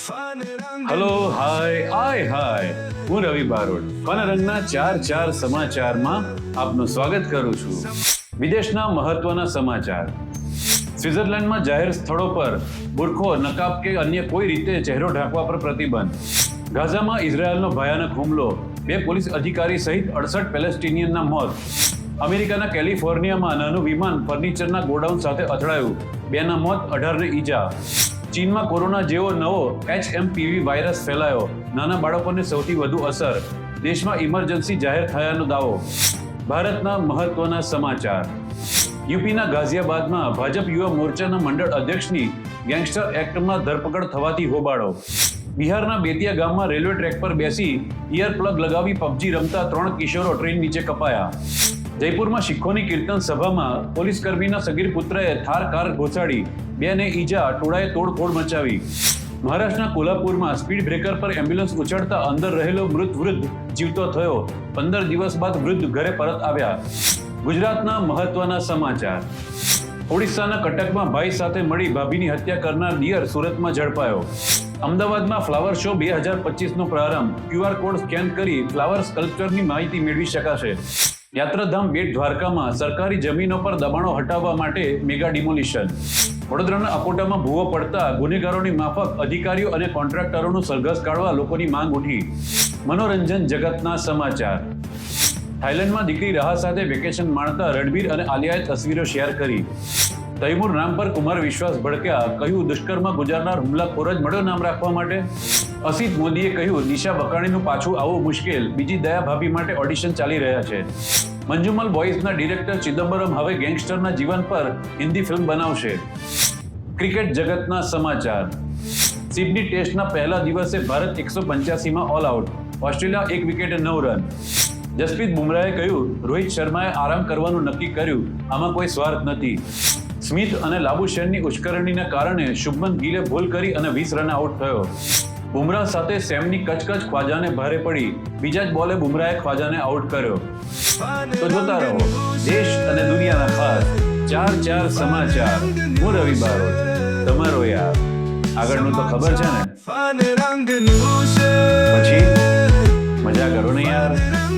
Hello hi આય હાય હું રવિ Barot. Fun રંગના ચાર ચાર સમાચારમાં આપનું સ્વાગત કરું છું. વિદેશના મહત્વના સમાચાર. સ્વિટ્ઝરલેન્ડમાં જાહેર સ્થળો પર બુરખો, નકાબ કે અન્ય કોઈ રીતે ચહેરો ઢાંકવા પર પ્રતિબંધ. ગાઝામાં ઇઝરાયલનો ભયાનક હુમલો. બે પોલીસ અધિકારી સહિત અડસઠ પેલેસ્ટિનિયનના મોત. અમેરિકાના કેલિફોર્નિયામાં નાનું વિમાન ફર્નિચરના ગોડાઉન સાથે અથડાયું. બેના મોત અઢારને ઈજા. ચીનમાં કોરોના જેવો નવો એચએમપીવી વાયરસ ફેલાયો. નાના બાળકોને સૌથી વધુ અસર. દેશમાં ઇમરજન્સી જાહેર થયાનો દાવો. ભારતના મહત્વના સમાચાર. યુપીના ગાઝિયાબાદમાં ભાજપ યુવા મોરચાના મંડળ અધ્યક્ષની ગેંગસ્ટર એક્ટમાં ધરપકડ થવાથી હોબાળો. બિહારના બેતિયા ગામમાં રેલવે ટ્રેક પર બેસી ઇયર પ્લગ લગાવી પબજી રમતા ત્રણ કિશોરો ટ્રેન નીચે કપાયા. જયપુરમાં શીખોની કીર્તન સભામાં પોલીસ કર્મીના સગીર પુત્રએ થાર કાર ઘોસાડી, બેને ઈજા, ટોળાએ તોડફોડ મચાવી. મહારાષ્ટ્રના કોલ્હાપુરમાં સ્પીડ બ્રેકર પર એમ્બ્યુલન્સ ઉછળતા અંદર રહેલો મૃત વૃદ્ધ જીવતો થયો. પંદર દિવસ બાદ વૃદ્ધ ઘરે પરત આવ્યા. ગુજરાતના મહત્વના સમાચાર. ઓડિશાના કટકમાં ભાઈ સાથે મળી ભાભીની હત્યા કરનાર દિયર સુરતમાં ઝડપાયો. અમદાવાદમાં ફ્લાવર શો બે હજાર પચીસનો પ્રારંભ. ક્યુઆર કોડ સ્કેન કરી ફ્લાવર સ્કલ્પચરની માહિતી મેળવી શકાશે. યાત્રાધામ બેટ દ્વારકામાં સરકારી જમીનો પર દબાણો હટાવવા માટે મેગા ડિમોલિશન. વડોદરાના અકોટામાં ભૂવો પડતા ગુનેગારોની માફક અધિકારીઓ અને કોન્ટ્રાક્ટરોનું સરઘસ કાઢવા લોકોની માંગ ઉઠી. મનોરંજન જગતના સમાચાર. થાઇલેન્ડમાં દીકરી રાહ સાથે વેકેશન માણતા રણબીર અને આલિયાએ તસવીરો શેર કરી. તૈમુર નામ પર કુમાર વિશ્વાસ ભડક્યા. કહ્યું દુષ્કર્મ ગુજારનાર હુમલાખોર જ મળ્યો નામ રાખવા માટે? અસિત મોદીએ કહ્યું, દિશા વકાણીનું પાછું આવવું મુશ્કેલ. બીજી દયા ભાભી માટે ઓડિશન ચાલી રહ્યા છે. મંજુમલ બોયઝના ડિરેક્ટર ચિદમ્બરમ હવે ગેંગસ્ટરના જીવન પર હિન્દી ફિલ્મ બનાવશે. ક્રિકેટ જગતના સમાચાર. સિડની ટેસ્ટના પહેલા દિવસે ભારત એકસો પંચ્યાસીમાં ઓલ આઉટ ઓસ્ટ્રેલિયા એક વિકેટે નવ રન જસપ્રીત બુમરાહે કહ્યું, રોહિત શર્માએ આરામ કરવાનું નક્કી કર્યું. આમાં કોઈ સ્વાર્થ નથી. સ્મિથ અને લાબુશેનની ઉશ્કેરણીને કારણે શુભમન ગિલે ભૂલ કરી અને વીસ રન આઉટ થયો. બુમરાહ સાથે સેમની કચકચ ખ્વાજાને ભારે પડી. બીજા જ બોલે બુમરાહે ખ્વાજાને આઉટ કર્યો. તો જોતા રહો દેશ અને દુનિયાના ખાસ ચાર ચાર સમાચાર. હું રવિ બારોટ તમારો યાર. આગળનું તો ખબર છે ને? પછી? મજા કરો ને યાર.